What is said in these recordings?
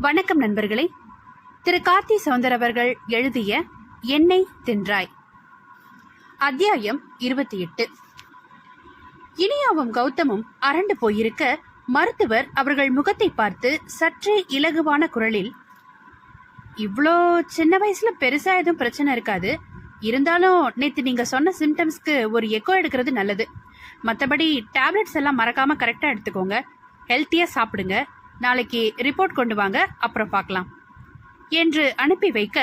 வணக்கம் நண்பர்களே. திரு கார்த்தி சவுந்தர் அவர்கள் எழுதிய எண்ணெய் தின்றாய். அத்தியாயம் இருபத்தி எட்டு. இனியாவும் கௌதமும் அரண்டு போயிருக்க மருத்துவர் அவர்கள் முகத்தை பார்த்து சற்றே இலகுவான குரலில் இவ்வளோ சின்ன வயசுல பெருசா எதுவும் பிரச்சனை இருக்காது. இருந்தாலும் நேத்து நீங்க சொன்ன சிம்டம்ஸ்க்கு ஒரு எக்கோ எடுக்கிறது நல்லது. மற்றபடி டேப்லெட்ஸ் எல்லாம் மறக்காம கரெக்டா எடுத்துக்கோங்க. ஹெல்த்தியா சாப்பிடுங்க. நாளைக்கு ரிப்போர்ட் கொண்டு வாங்க அப்புறம் பார்க்கலாம். என்று அனுப்பி வைக்க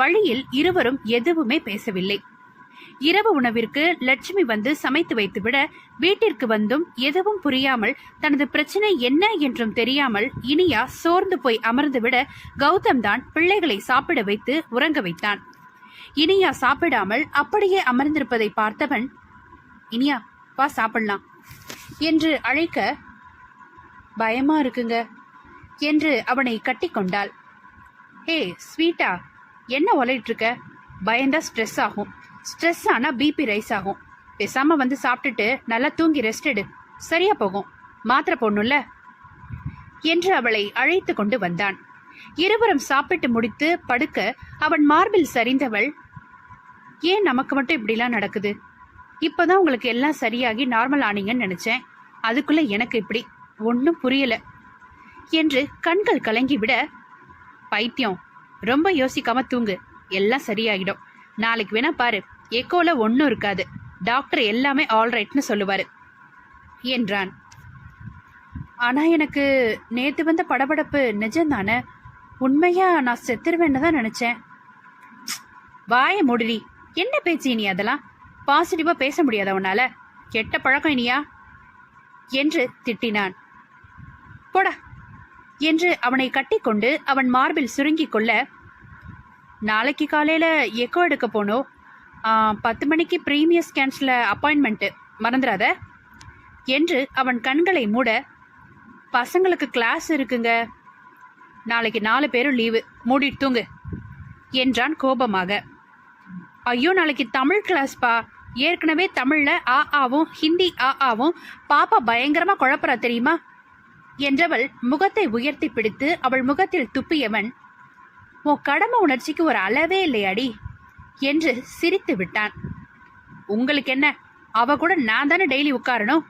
வழியில் இருவரும் எதுவுமே பேசவில்லை. இரவு உணவிற்கு லட்சுமி வந்து சமைத்து வைத்துவிட வீட்டிற்கு வந்தும் எதுவும் புரியாமல் தனது பிரச்சனை என்ன என்றும் தெரியாமல் இனியா சோர்ந்து போய் அமர்ந்துவிட கௌதம் தான் பிள்ளைகளை சாப்பிட வைத்து உறங்க வைத்தான். இனியா சாப்பிடாமல் அப்படியே அமர்ந்திருப்பதை பார்த்தவன் இனியா வா சாப்பிடலாம் என்று அழைக்க பயமா இருக்குங்க. என்று அவனை கட்டிக்கொண்டாள். ஹே ஸ்வீட்டா என்ன ஒலையிட்ருக்க இருக்க பயந்தா ஸ்ட்ரெஸ் ஆகும். ஸ்ட்ரெஸ் ஆனால் பிபி ரைஸ் ஆகும். பேசாமல் வந்து சாப்பிட்டுட்டு நல்லா தூங்கி ரெஸ்ட் எடு. சரியா போகும். மாத்திரை போடணும்ல? என்று அவளை அழைத்து கொண்டு வந்தான். இருவரும் சாப்பிட்டு முடித்து படுக்க அவன் மார்பில் சரிந்தவள் ஏன் நமக்கு மட்டும் இப்படிலாம் நடக்குது? இப்போதான் உங்களுக்கு எல்லாம் சரியாகி நார்மல் ஆனீங்கன்னு நினைச்சேன். அதுக்குள்ள எனக்கு இப்படி ஒன்றும் புரியலை. என்று கண்கள் கலங்கி விட பைத்தியம் ரொம்ப யோசிக்காம தூங்கு. எல்லாம் சரியாகிடும் நாளைக்கு வேணா பாரு. எக்கோல ஒன்றும் இருக்காது. டாக்டர் எல்லாமே ஆல்ரைட்னு சொல்லுவார் என்றான். ஆனால் எனக்கு நேற்று வந்த படபடப்பு நிஜம்தானே? உண்மையாக நான் செத்துருவேன்னு தான் நினச்சேன். வாய முடிடி. என்ன பேச்சு இனி அதெல்லாம்? பாசிட்டிவாக பேச முடியாத உன்னால. கெட்ட பழக்கம் இனியா? என்று திட்டினான். போடா. என்று அவனை கட்டிக்கொண்டு அவன் மார்பில் சுருங்கிக் கொள்ள நாளைக்கு காலையில எக்கோ எடுக்க போனோம் பத்து மணிக்கு ப்ரீமியர் கேன்ஸில் அப்பாயின்மெண்ட்டு மறந்துடாத. என்று அவன் கண்களை மூட பசங்களுக்கு கிளாஸ் இருக்குங்க. நாளைக்கு நாலு பேரும் லீவு மூடிட்டு தூங்கு. என்றான் கோபமாக. ஐயோ நாளைக்கு தமிழ் கிளாஸ்பா ஏற்கனவே தமிழில் ஆ ஆவும் ஹிந்தி ஆ ஆவும். பாப்பா பயங்கரமாக குழப்பறா தெரியுமா? என்றவள் முகத்தை உயர்த்தி பிடித்து அவள் முகத்தில் துப்பியவன் உன் கடமை உணர்ச்சிக்கு ஒரு அளவே இல்லையாடி என்று சிரித்து விட்டான். உங்களுக்கு என்ன அவ கூட நான் தானே டெய்லி உட்காரணும்?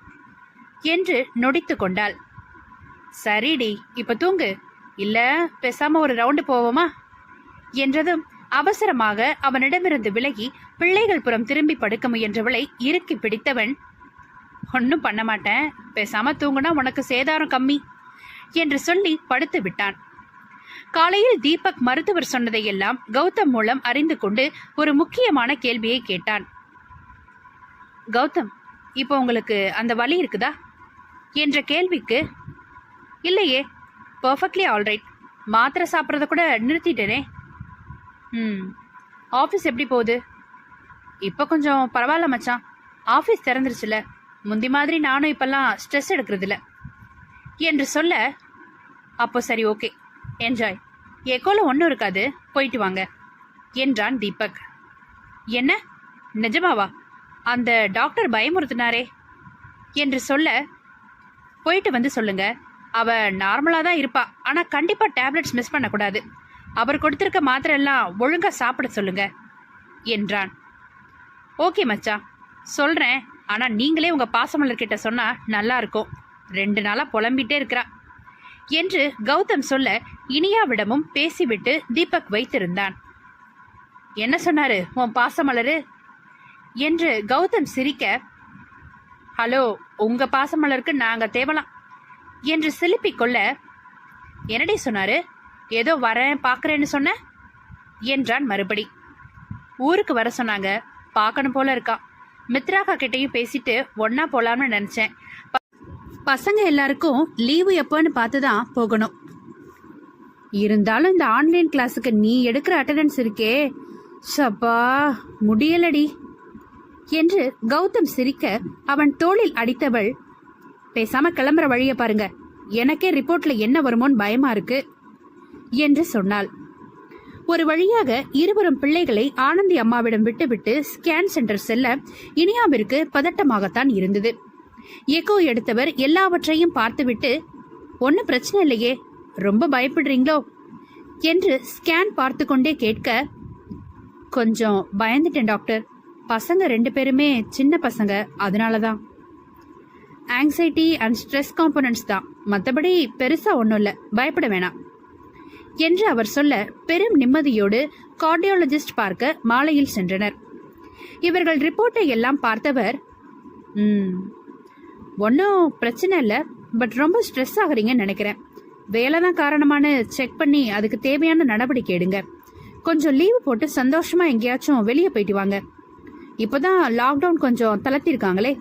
என்று நொடித்து கொண்டாள். சரிடி இப்ப தூங்கு. இல்ல பேசாம ஒரு ரவுண்டு போவோமா? என்றதும் அவசரமாக அவனிடமிருந்து விலகி பிள்ளைகள் புறம் திரும்பி படுக்க முயன்றவளை இறுக்கி பிடித்தவன் ஒன்றும் பண்ண மாட்டேன். பேசாம தூங்குனா உனக்கு சேதாரம் கம்மி என்று சொல்லி படுத்து விட்டான். காலையில் தீபக் மருத்துவர் சொன்னதையெல்லாம் கௌதம் மூலம் அறிந்து கொண்டு ஒரு முக்கியமான கேள்வியை கேட்டான். கௌதம் இப்போ உங்களுக்கு அந்த வலி இருக்குதா? என்ற கேள்விக்கு இல்லையே பர்ஃபெக்ட்லி ஆல்ரைட் மாத்திரை சாப்பிட்றத கூட நிறுத்திட்டேனே. ம் ஆஃபீஸ் எப்படி போகுது? இப்போ கொஞ்சம் பரவாயில்ல மச்சான். ஆஃபீஸ் திறந்துருச்சுல. முந்தி மாதிரி நானும் இப்பெல்லாம் ஸ்ட்ரெஸ் எடுக்கிறதில்ல. என்று சொல்ல அப்போ சரி ஓகே. என்ஜாய் எக்கோல ஒன்றும் இருக்காது. போயிட்டு வாங்க. என்றான் தீபக். என்ன? நிஜமாவா? அந்த டாக்டர் பயமுறுத்தினாரே. என்று சொல்ல போயிட்டு வந்து சொல்லுங்க. அவ நார்மலாக தான் இருப்பா. ஆனால் கண்டிப்பாக டேப்லெட்ஸ் மிஸ் பண்ணக்கூடாது. அவர் கொடுத்துருக்க மாத்திரை எல்லாம் ஒழுங்காக சாப்பிட சொல்லுங்க. என்றான். ஓகே மச்சா சொல்கிறேன் ஆனால் நீங்களே உங்கள் பாசமலர்கிட்ட சொன்னால் நல்லா இருக்கும். ரெண்டு நாளாக புலம்பிகிட்டே இருக்கிறா. என்று கௌதம் சொல்ல இனியாவிடமும் பேசிவிட்டு தீபக் வைத்திருந்தான். என்ன சொன்னாரு உன் பாசமலரு? என்று கௌதம் சிரிக்க ஹலோ உங்க பாசமலருக்கு நாங்க தேவலாம். என்று சிலுப்பிக் கொள்ள என்னடி சொன்னாரு? ஏதோ வரேன் பார்க்குறேன்னு சொன்ன? என்றான் மறுபடி. ஊருக்கு வர சொன்னாங்க பார்க்கணும் போல இருக்கான் மித்ராக்கா கிட்டயும் பேசிட்டு ஒன்னா போலாம்னு நினைச்சேன். ப- பசங்க எல்லாருக்கும் லீவு எப்போன்னு பார்த்து தான் போகணும். இருந்தாலும் இந்த ஆன்லைன் கிளாஸுக்கு நீ எடுக்கிற அட்டெண்டன்ஸ் இருக்கே. சப்பா முடியலடி. என்று கௌதம் சிரிக்க அவன் தோளில் அடித்தவள் பேசாம கிளம்புற வழியை பாருங்க. எனக்கே ரிப்போர்ட்ல என்ன வருமோன்னு பயமா இருக்கு. என்று சொன்னாள். ஒரு வழியாக இருவரும் பிள்ளைகளை ஆனந்தி அம்மாவிடம் விட்டுவிட்டு ஸ்கேன் சென்டர் செல்ல இனியாவிற்கு பதட்டமாகத்தான் இருந்தது. எக்கோ எடுத்தவர் எல்லாவற்றையும் பார்த்துவிட்டு ஒன்றும் பிரச்சனை இல்லையே ரொம்ப பயப்படுறீங்களோ? என்று ஸ்கேன் பார்த்து கொண்டே கேட்க கொஞ்சம் பயந்துட்டேன் டாக்டர். பசங்க ரெண்டு பேருமே சின்ன பசங்க அதனால தான் ஆங்ஸைட்டி அண்ட் ஸ்ட்ரெஸ் காம்பனன்ட்ஸ் தான். மற்றபடி பெருசாக ஒன்றும் இல்லை. பயப்பட வேணாம். என்று அவர் சொல்ல பெரும் நிம்மதியோடு கார்டியாலஜிஸ்ட் பார்க்க மாலையில் சென்றனர். இவர்கள் ரிப்போர்ட்டை எல்லாம் பார்த்தவர் ம் ஒன்றும் பிரச்சனை இல்லை பட் ரொம்ப ஸ்ட்ரெஸ் ஆகுறீங்கன்னு நினைக்கிறேன். வேலை தான் காரணமானு செக் பண்ணி அதுக்கு தேவையான நடவடிக்கை எடுங்க. கொஞ்சம் லீவு போட்டு சந்தோஷமா எங்கேயாச்சும் வெளியே போயிட்டு வாங்க. இப்போதான் லாக்டவுன் கொஞ்சம் தளர்த்திருக்காங்களே.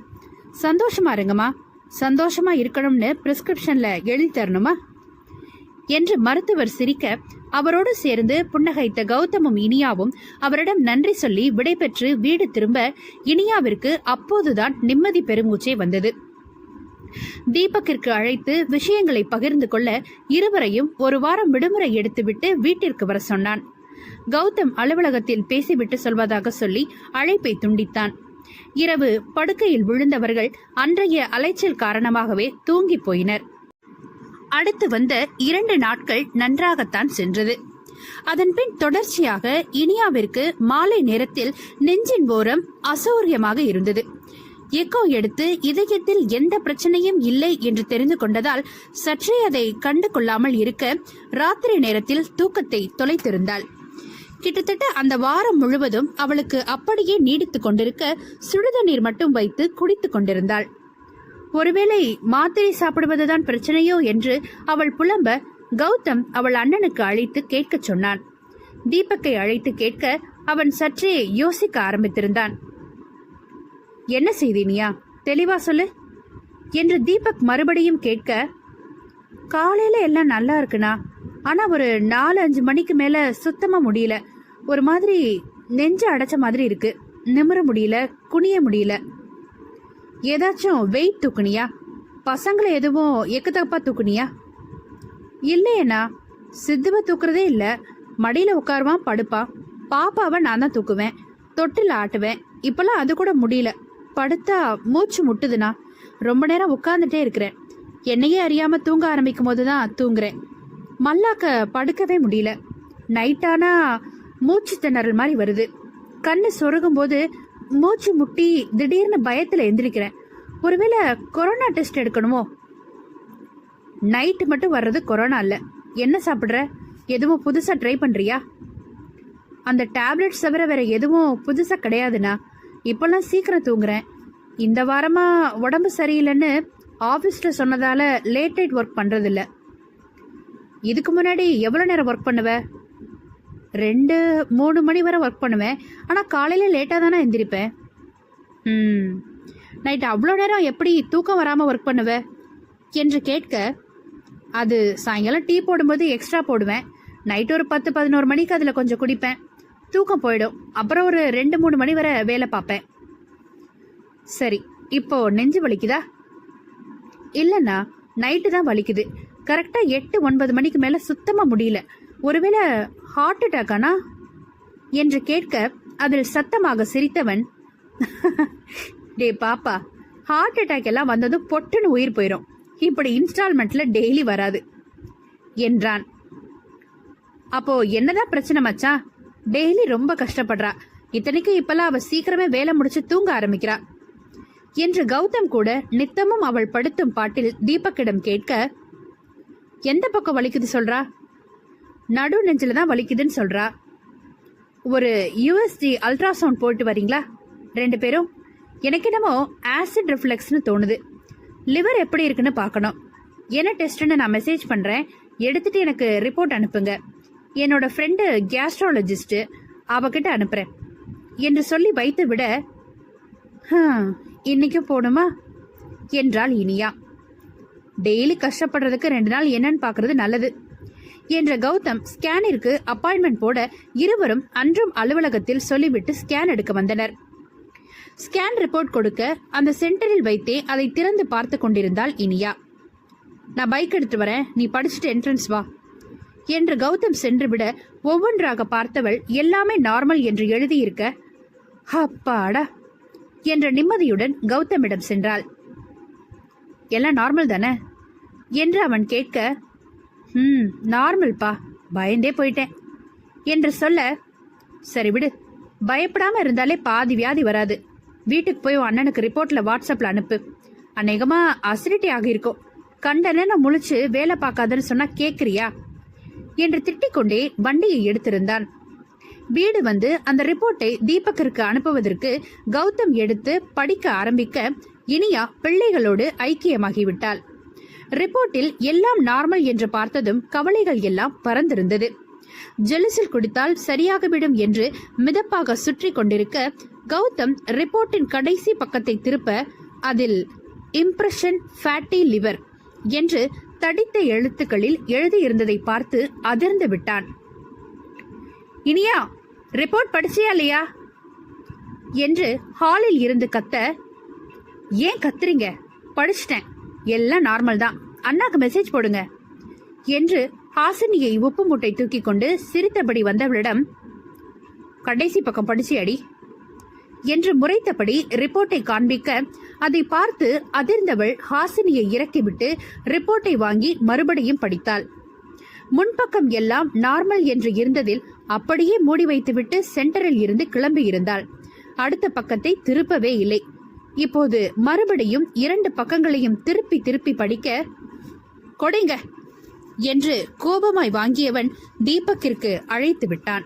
சந்தோஷமா இருங்கம்மா. சந்தோஷமா இருக்கணும்னு பிரிஸ்கிரிப்ஷன்ல எழுதி தரணுமா? என்று மருத்துவர் சிரிக்க அவரோடு சேர்ந்து புன்னகைத்த கௌதமும் இனியாவும் அவரிடம் நன்றி சொல்லி விடைபெற்று வீடு திரும்ப இனியாவிற்கு அப்போதுதான் நிம்மதி பெருமூச்சே வந்தது. தீபக்கிற்கு அழைத்து விஷயங்களை பகிர்ந்து கொள்ள இருவரையும் ஒரு வாரம் விடுமுறை எடுத்துவிட்டு வீட்டிற்கு வர சொன்னான். கௌதம் அலுவலகத்தில் பேசிவிட்டு சொல்வதாக சொல்லி அழைப்பை துண்டித்தான். இரவு படுக்கையில் விழுந்தவர்கள் அன்றைய அலைச்சல் காரணமாகவே தூங்கி போயினர். அடுத்து வந்த இரண்டு நாட்கள் நன்றாகத்தான் சென்றது. அதன்பின் தொடர்ச்சியாக இனியாவிற்கு மாலை நேரத்தில் நெஞ்சின் ஓரம் அசௌரியமாக இருந்தது. எக்கோ எடுத்து இதயத்தில் எந்த பிரச்சனையும் இல்லை என்று தெரிந்து கொண்டதால் சற்றே அதை கண்டு கொள்ளாமல் இருக்க ராத்திரி நேரத்தில் தூக்கத்தை தொலைத்திருந்தாள். கிட்டத்தட்ட அந்த வாரம் முழுவதும் அவளுக்கு அப்படியே நீடித்துக் கொண்டிருக்க சுடுதண்ணீர் மட்டும் வைத்து குடித்துக் கொண்டிருந்தாள். ஒருவேளை மாத்திரை சாப்பிடுவதுதான் பிரச்சனையோ என்று அவள் புலம்ப கௌதம் அவள் அண்ணனுக்கு அழைத்து கேட்க சொன்னான். தீபக்கை அழைத்து கேட்க அவன் சற்றே யோசிக்க ஆரம்பித்திருந்தான். என்ன செய்தீனியா தெளிவா சொல்லு என்று தீபக் மறுபடியும் கேட்க காலையில எல்லாம் நல்லா இருக்குண்ணா. ஆனா ஒரு நாலு அஞ்சு மணிக்கு மேல சுத்தமா முடியல. ஒரு மாதிரி நெஞ்சு அடைச்ச மாதிரி இருக்கு. நிமிர முடியல குனிய முடியல. ஏதாச்சும் வெயிட் தூக்குனியா? பசங்களை எதுவும் எக்கத்தப்பா தூக்குனியா? இல்லையண்ணா சித்துவ தூக்குறதே இல்ல. மடியில உட்காருவான் படுப்பான் பாப்பாவை நான் தான் தூக்குவேன். தொட்டில் ஆட்டுவேன். இப்பெல்லாம் அது கூட முடியல. படுத்தா மூச்சு முட்டுதுண்ணா. ரொம்ப நேரம் உட்கார்ந்துட்டே இருக்கிறேன். என்னையே அறியாம தூங்க ஆரம்பிக்கும் போது தான் தூங்குறேன். மல்லாக்க படுக்கவே முடியல. நைட்டானா மூச்சு திணறல் மாதிரி வருது. கண்ணு சொருகும் போது மூச்சு முட்டி திடீர்னு பயத்துல எந்திரிக்கிறேன். ஒருவேளை கொரோனா டெஸ்ட் எடுக்கணுமோ? நைட்டு மட்டும் வர்றது கொரோனா இல்லை. என்ன சாப்பிட்ற? எதுவும் புதுசாக ட்ரை பண்ணுறியா அந்த டேப்லெட்ஸ் தவிர வேற எதுவும் புதுசாக கிடையாதுண்ணா. இப்போல்லாம் சீக்கிரம் தூங்குறேன். இந்த வாரமாக உடம்பு சரியில்லைன்னு ஆஃபீஸில் சொன்னதால லேட் நைட் ஒர்க் பண்ணுறதில்ல இதுக்கு முன்னாடி எவ்வளோ நேரம் ஒர்க் பண்ணுவ? ரெண்டு மூணு மணி வரை ஒர்க் பண்ணுவேன். ஆனால் காலையில் லேட்டாக தானே எந்திரிப்பேன். ம். நைட் அவ்வளோ நேரம் எப்படி தூக்கம் வராமல் ஒர்க் பண்ணுவேன் என்று கேட்க அது சாயங்காலம் டீ போடும்போது எக்ஸ்ட்ரா போடுவேன். நைட் ஒரு பத்து பதினோரு மணிக்கு அதில் கொஞ்சம் குடிப்பேன். தூக்கம் போயிடும். அப்புறம் ஒரு ரெண்டு மூணு மணி வரை வேலை பார்ப்பேன். சரி இப்போ நெஞ்சு வலிக்குதா? இல்லைண்ணா நைட்டு தான் வலிக்குது. கரெக்டாக எட்டு ஒன்பது மணிக்கு மேலே சுத்தமாக முடியல. ஒருவேளை ஹார்ட் அட்டாக்கானா என்று கேட்க அதில் சத்தமாக சிரித்தவன் டே பாப்பா ஹார்ட் அட்டாக் எல்லாம் வந்ததும் பொட்டுன்னு உயிர் போயிடும் இப்படி இன்ஸ்டால்மெண்ட்ல டெய்லி வராது என்றான். அப்போ என்னதான் பிரச்சனை மச்சா? டெய்லி ரொம்ப கஷ்டப்படுறா. இத்தனைக்கும் இப்பெல்லாம் அவ சீக்கிரமே வேலை முடிச்சு தூங்க ஆரம்பிக்கிறா. என்று கௌதம் கூட நித்தமும் அவள் படுத்தும் பாட்டில் தீபக்கிடம் கேட்க எந்த பக்கம் வலிக்குது சொல்றா? நடு நெஞ்சில் தான் வலிக்குதுன்னு சொல்றா. ஒரு யூஎஸ்டி அல்ட்ராசவுண்ட் போட்டு வரீங்களா? ரெண்டு பேரும். எனக்கு என்னமோ ஆசிட் ரிஃப்ளெக்ஸ்னு தோணுது. லிவர் எப்படி இருக்குன்னு பார்க்கணும். என்ன டெஸ்ட்னு நான் மெசேஜ் பண்ணுறேன் எடுத்துட்டு எனக்கு ரிப்போர்ட் அனுப்புங்க. என்னோட ஃப்ரெண்டு கேஸ்ட்ராலஜிஸ்ட் அவகிட்ட அனுப்புகிறேன் என்று சொல்லி வைத்து விட இன்றைக்கும் இன்னைக்கும் போகணுமா என்றாள் இனியா. டெய்லி கஷ்டப்படுறதுக்கு ரெண்டு நாள் என்னன்னு பார்க்கறது நல்லது. என்ற கௌதம் ஸ்கேனிற்கு அப்பாயின்மெண்ட் போட இருவரும் அன்றும் அலுவலகத்தில் சொல்லிவிட்டு ஸ்கேன் எடுக்க வந்தனர். ஸ்கேன் ரிப்போர்ட் கொடுக்க அந்த சென்டரில் வைத்தே அதை திறந்து பார்த்து கொண்டிருந்தாள் இனியா. நான் பைக் எடுத்து வரேன். நீ படிச்சுட்டு என்ட்ரன்ஸ் வா என்று கௌதம் சென்று விட ஒவ்வொன்றாக பார்த்தவள் எல்லாமே நார்மல் என்று எழுதியிருக்க அப்பாடா என்ற நிம்மதியுடன் கௌதமிடம் சென்றாள். எல்லாம் நார்மல் தானே? என்று அவன் கேட்க ம் நார்மல்ப்பா பயந்தே போயிட்டேன். என்று சொல்ல சரி விடு. பயப்படாம இருந்தாலே பாதி வியாதி வராது. வீட்டுக்கு போய் அண்ணனுக்கு ரிப்போர்ட்ல வாட்ஸ்அப்ல அனுப்பு. அநேகமா அசிடிட்டி ஆகியிருக்கும். கண்டன முழிச்சு வேலை பார்க்காதுன்னு சொன்னா கேக்குறியா? என்று திட்டிக்கொண்டே வண்டியை எடுத்திருந்தான். வீடு வந்து அந்த ரிப்போர்ட்டை தீபக்கிற்கு அனுப்புவதற்கு கௌதம் எடுத்து படிக்க ஆரம்பிக்க இனியா பிள்ளைகளோடு ஐக்கியமாகிவிட்டாள். ரிப்போர்ட்டில் எல்லாம் நார்மல் என்று பார்த்ததும் கவலைகள் எல்லாம் பறந்திருந்தது. ஜெலுசில் குடித்தால் சரியாகிவிடும் என்று மிதப்பாக சுற்றி கொண்டிருக்க கௌதம் ரிப்போர்ட்டின் கடைசி பக்கத்தை திருப்ப அதில் இம்ப்ரெஷன் ஃபேட்டி லிவர் என்று தடித்த எழுத்துக்களில் எழுதியிருந்ததை பார்த்து அதிர்ந்து விட்டான். இனியா ரிப்போர்ட் படிச்சியா இல்லையா? என்று ஹாலில் இருந்து கத்த ஏன் கத்துறீங்க? படிச்சிட்டேன். எல்லாம் நார்மல் தான். அண்ணாக்கு மெசேஜ் போடுங்க. என்று ஹாசினியை உப்பு மூட்டை தூக்கி கொண்டு சிரித்தபடி வந்தவளிடம் கடைசி பக்கம் படிச்சியாடி என்று முறைத்தபடி ரிப்போர்ட்டை காண்பிக்க அதை பார்த்து அதிர்ந்தவள் ஹாசினியை இறக்கிவிட்டு ரிப்போர்ட்டை வாங்கி மறுபடியும் படித்தாள். முன்பக்கம் எல்லாம் நார்மல் என்று இருந்ததில் அப்படியே மூடி வைத்துவிட்டு சென்டரில் இருந்து கிளம்பி இருந்தாள் அடுத்த பக்கத்தை திருப்பவே இல்லை. இப்போது மறுபடியும் இரண்டு பக்கங்களையும் திருப்பி திருப்பி படிக்க கொடைங்க என்று கோபமாய் வாங்கியவன் தீபக்கிற்கு அழைத்து விட்டான்